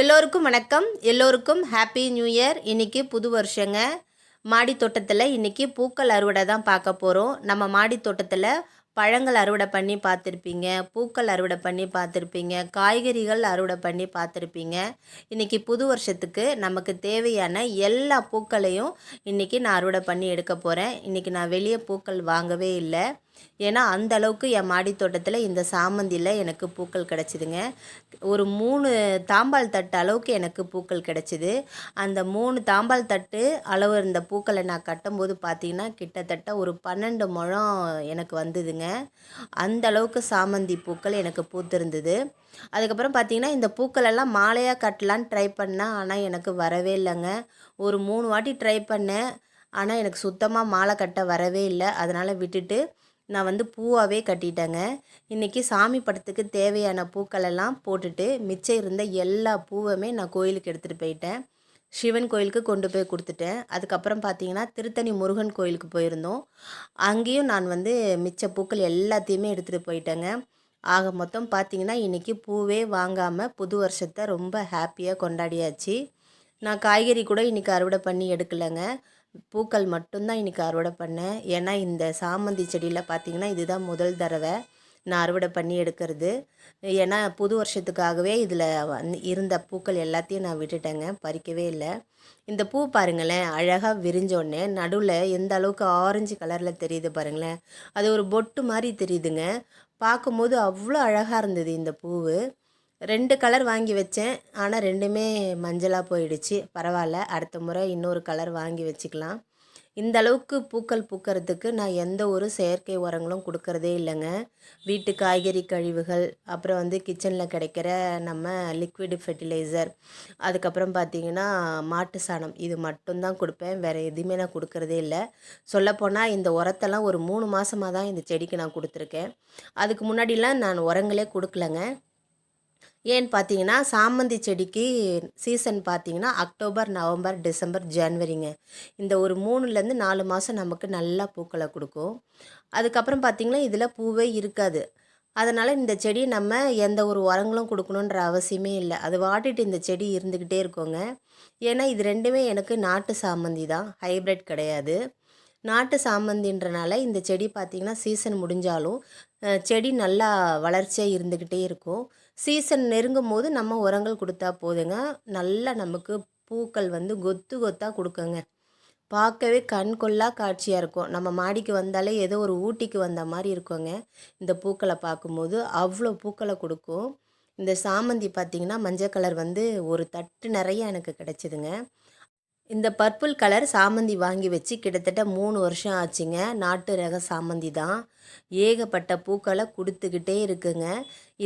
எல்லோருக்கும் வணக்கம். எல்லோருக்கும் ஹாப்பி நியூ இயர் இன்னைக்கு புது வருஷங்க. மாடி தோட்டத்தில் இன்னைக்கு பூக்கள் அறுவடை தான் பார்க்க போகிறோம் நம்ம மாடி தோட்டத்தில் பழங்கள் அறுவடை பண்ணி பார்த்துருப்பீங்க. பூக்கள் அறுவடை பண்ணி பார்த்துருப்பீங்க. காய்கறிகள் அறுவடை பண்ணி பார்த்துருப்பீங்க. இன்னைக்கு புது வருஷத்துக்கு நமக்கு தேவையான எல்லா பூக்களையும் இன்றைக்கி நான் அறுவடை பண்ணி எடுக்க போகிறேன் இன்றைக்கி நான் வெளியே பூக்கள் வாங்கவே இல்லை. ஏன்னா அந்த அளவுக்கு என் மாடி தோட்டத்தில் இந்த சாமந்தியில் எனக்கு பூக்கள் கிடச்சிதுங்க. ஒரு மூணு தாம்பால் தட்டு அளவுக்கு எனக்கு பூக்கள் கிடச்சிது. அந்த மூணு தாம்பால் தட்டு அளவு இருந்த பூக்களை நான் கட்டும்போது பார்த்திங்கன்னா கிட்டத்தட்ட ஒரு பன்னெண்டு முழம் எனக்கு வந்ததுங்க. அந்த அளவுக்கு சாமந்தி பூக்கள் எனக்கு பூத்திருந்தது. அதுக்கப்புறம் பார்த்தீங்கன்னா இந்த பூக்களெல்லாம் மாலையாக கட்டலான்னு ட்ரை பண்ணேன். ஆனால் எனக்கு வரவே இல்லைங்க. ஒரு மூணு வாட்டி ட்ரை பண்ணேன். ஆனால் எனக்கு சுத்தமாக மாலை கட்ட வரவே இல்லை. அதனால் விட்டுட்டு நான் வந்து பூவாகவே கட்டிட்டேங்க. இன்றைக்கி சாமி படத்துக்கு தேவையான பூக்களெல்லாம் போட்டுட்டு மிச்சம் இருந்த எல்லா பூவுமே நான் கோயிலுக்கு எடுத்துகிட்டு போயிட்டேன். சிவன் கோயிலுக்கு கொண்டு போய் கொடுத்துட்டேன். அதுக்கப்புறம் பார்த்தீங்கன்னா திருத்தணி முருகன் கோயிலுக்கு போயிருந்தோம். அங்கேயும் நான் வந்து மிச்ச பூக்கள் எல்லாத்தையுமே எடுத்துகிட்டு போயிட்டேங்க. ஆக மொத்தம் பார்த்தீங்கன்னா இன்றைக்கி பூவே வாங்காமல் புது வருஷத்தை ரொம்ப ஹாப்பியாக கொண்டாடியாச்சு. நான் காய்கறி கூட இன்றைக்கி அறுவடை பண்ணி எடுக்கலைங்க. பூக்கள் மட்டும்தான் இன்றைக்கி அறுவடை பண்ணேன். ஏன்னா இந்த சாமந்தி செடியில் பார்த்தீங்கன்னா இதுதான் முதல் தடவை நான் அறுவடை பண்ணி எடுக்கிறது. ஏன்னா புது வருஷத்துக்காகவே இதில் இருந்த பூக்கள் எல்லாத்தையும் நான் விட்டுட்டேங்க. பறிக்கவே இல்லை. இந்த பூ பாருங்களேன் அழகாக விரிஞ்சோடனே நடுவில் எந்த அளவுக்கு ஆரஞ்சு கலரில் தெரியுது பாருங்களேன். அது ஒரு பொட்டு மாதிரி தெரியுதுங்க. பார்க்கும்போது அவ்வளோ அழகாக இருந்தது இந்த பூவு. ரெண்டு கலர் வாங்கி வச்சேன். ஆனால் ரெண்டுமே மஞ்சளாக போயிடுச்சு. பரவாயில்ல. அடுத்த முறை இன்னொரு கலர் வாங்கி வச்சுக்கலாம். இந்த அளவுக்கு பூக்கள் பூக்கிறதுக்கு நான் எந்த ஒரு செயற்கை உரங்களும் கொடுக்கறதே இல்லைங்க. வீட்டு காய்கறி கழிவுகள் அப்புறம் வந்து கிச்சனில் கிடைக்கிற நம்ம லிக்விட் ஃபெர்டிலைசர் அதுக்கப்புறம் பார்த்தீங்கன்னா மாட்டு சாணம். இது மட்டும்தான் கொடுப்பேன். வேறு எதுவுமே நான் கொடுக்கறதே இல்லை. சொல்லப்போனால் இந்த உரத்தெல்லாம் ஒரு மூணு மாதமாக தான் இந்த செடிக்கு நான் கொடுத்துருக்கேன். அதுக்கு முன்னாடிலாம் நான் உரங்களே கொடுக்கலங்க. ஏன்னு பார்த்தீங்கன்னா சாமந்தி செடிக்கு சீசன் பார்த்தீங்கன்னா அக்டோபர் நவம்பர் டிசம்பர் ஜனவரிங்க. இந்த ஒரு மூணுலேருந்து நாலு மாதம் நமக்கு நல்லா பூக்களை கொடுக்கும். அதுக்கப்புறம் பார்த்திங்கன்னா இதில் பூவே இருக்காது. அதனால் இந்த செடி நம்ம எந்த ஒரு உரங்களும் கொடுக்கணுன்ற அவசியமே இல்லை. அது வாட்டிட்டு இந்த செடி இருந்துக்கிட்டே இருக்கோங்க. ஏன்னா இது ரெண்டுமே எனக்கு நாட்டு சாமந்தி தான். ஹைப்ரிட் கிடையாது. நாட்டு சாமந்தின்றனால இந்த செடி பார்த்திங்கன்னா சீசன் முடிஞ்சாலும் செடி நல்லா வளர்ச்சியாக இருந்துக்கிட்டே இருக்கும். சீசன் நெருங்கும் போது நம்ம உரங்கள் கொடுத்தா போதுங்க. நல்லா நமக்கு பூக்கள் வந்து கொத்து கொத்தாக கொடுக்குங்க. பார்க்கவே கண் கொள்ளா காட்சியாக இருக்கும். நம்ம மாடிக்கு வந்தாலே ஏதோ ஒரு ஊட்டிக்கு வந்த மாதிரி இருக்குங்க. இந்த பூக்களை பார்க்கும்போது அவ்வளோ பூக்களை கொடுக்கும். இந்த சாமந்தி பார்த்திங்கன்னா மஞ்சள் கலர் வந்து ஒரு தட்டு நிறைய எனக்கு கிடச்சிதுங்க. இந்த பர்பிள் கலர் சாமந்தி வாங்கி வச்சு கிட்டத்தட்ட மூணு வருஷம் ஆச்சுங்க. நாட்டு ரக சாமந்தி தான். ஏகப்பட்ட பூக்களை கொடுத்துக்கிட்டே இருக்குங்க.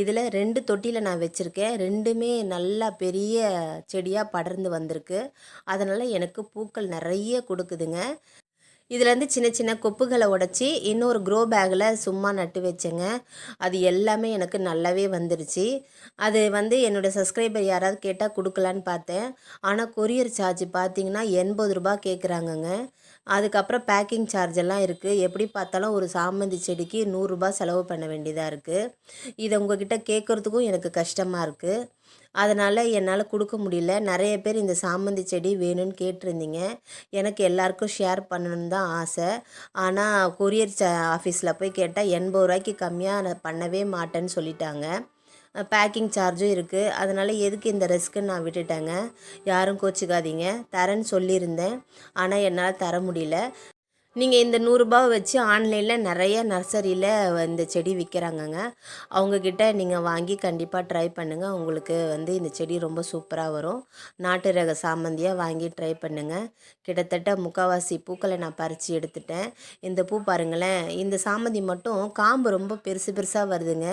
இதில் ரெண்டு தொட்டியில் நான் வச்சுருக்கேன். ரெண்டுமே நல்லா பெரிய செடியாக படர்ந்து வந்திருக்கு. அதனால் எனக்கு பூக்கள் நிறைய கொடுக்குதுங்க. இதுலேருந்து சின்ன சின்ன கொப்புகளை உடச்சி இன்னொரு க்ரோ பேக்கில் சும்மா நட்டு வச்சேங்க. அது எல்லாமே எனக்கு நல்லாவே வந்துருச்சு. அது வந்து என்னோடய சப்ஸ்கிரைபர் யாராவது கேட்டால் கொடுக்கலான்னு பார்த்தேன். ஆனால் கொரியர் சார்ஜ் பார்த்தீங்கன்னா எண்பது ரூபா கேட்குறாங்கங்க அதுக்கப்புறம் பேக்கிங் சார்ஜ் எல்லாம் இருக்குது எப்படி பார்த்தாலும் ஒரு சாமந்தி செடிக்கு நூறுரூபா செலவு பண்ண வேண்டியதாக இருக்குது இதை உங்ககிட்ட கேட்குறதுக்கும் எனக்கு கஷ்டமாக இருக்குது அதனால் என்னால் கொடுக்க முடியல. நிறைய பேர் இந்த சாமந்தி செடி வேணும்னு கேட்டிருந்தீங்க. எனக்கு எல்லாருக்கும் ஷேர் பண்ணணுன்னு தான் ஆசை. ஆனால் கொரியர் ச ஆஃபீஸில் போய் கேட்டால் எண்பது ரூபாய்க்கு கம்மியாக நான் பண்ணவே மாட்டேன்னு சொல்லிட்டாங்க. பேக்கிங் சார்ஜும் இருக்குது அதனால் எதுக்கு இந்த ரிஸ்க்குன்னு நான் விட்டுட்டேங்க. யாரும் கோச்சிக்காதீங்க. தரேன்னு சொல்லியிருந்தேன். ஆனால் என்னால் தர முடியல. நீங்கள் இந்த நூறுரூபாவை வச்சு ஆன்லைனில் நிறைய நர்சரியில் இந்த செடி விற்கிறாங்கங்க அவங்கக்கிட்ட நீங்கள் வாங்கி கண்டிப்பாக ட்ரை பண்ணுங்கள் உங்களுக்கு வந்து இந்த செடி ரொம்ப சூப்பராக வரும். நாட்டு ரக சாமந்தியாக வாங்கி ட்ரை பண்ணுங்கள் கிட்டத்தட்ட முக்கால்வாசி பூக்களை நான் பறித்து எடுத்துட்டேன். இந்த பூ பாருங்களேன். இந்த சாமந்தி மட்டும் காம்பு ரொம்ப பெருசு பெருசாக வருதுங்க.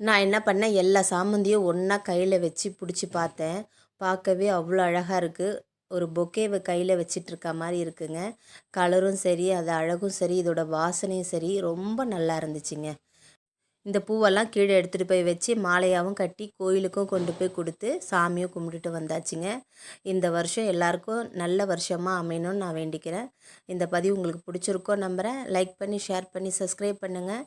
நான் என்ன பண்ணேன்? எல்லா சாமந்தியும் ஒன்றா கையில் வச்சு பிடிச்சி பார்த்தேன். பார்க்கவே அவ்வளோ அழகாக இருக்குது ஒரு பொக்கேவை கையில் வச்சிட்ருக்க மாதிரி இருக்குங்க. கலரும் சரி அது அழகும் சரி இதோட வாசனையும் சரி ரொம்ப நல்லா இருந்துச்சுங்க. இந்த பூவெல்லாம் கீழே எடுத்துகிட்டு போய் வச்சு மாலையாகவும் கட்டி கோயிலுக்கும் கொண்டு போய் கொடுத்து சாமியும் கும்பிட்டுட்டு வந்தாச்சுங்க. இந்த வருஷம் எல்லாருக்கும் நல்ல வருஷமாக அமையணும்னு நான் வேண்டிக்கிறேன். இந்த பதிவு உங்களுக்கு பிடிச்சிருக்கோ நம்புகிறேன் லைக் பண்ணி ஷேர் பண்ணி சப்ஸ்கிரைப் பண்ணுங்கள்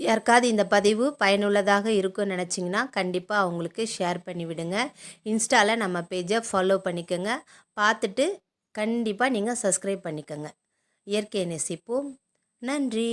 யாருக்காவது இந்த பதிவு பயனுள்ளதாக இருக்கும்னு நினச்சிங்கன்னா கண்டிப்பாக அவங்களுக்கு ஷேர் பண்ணி விடுங்க. இன்ஸ்டாவில் நம்ம பேஜை ஃபாலோ பண்ணிக்கோங்க. பார்த்துட்டு கண்டிப்பாக நீங்கள் சப்ஸ்கிரைப் பண்ணிக்கோங்க. இயற்கையை நேசிப்போம். நன்றி.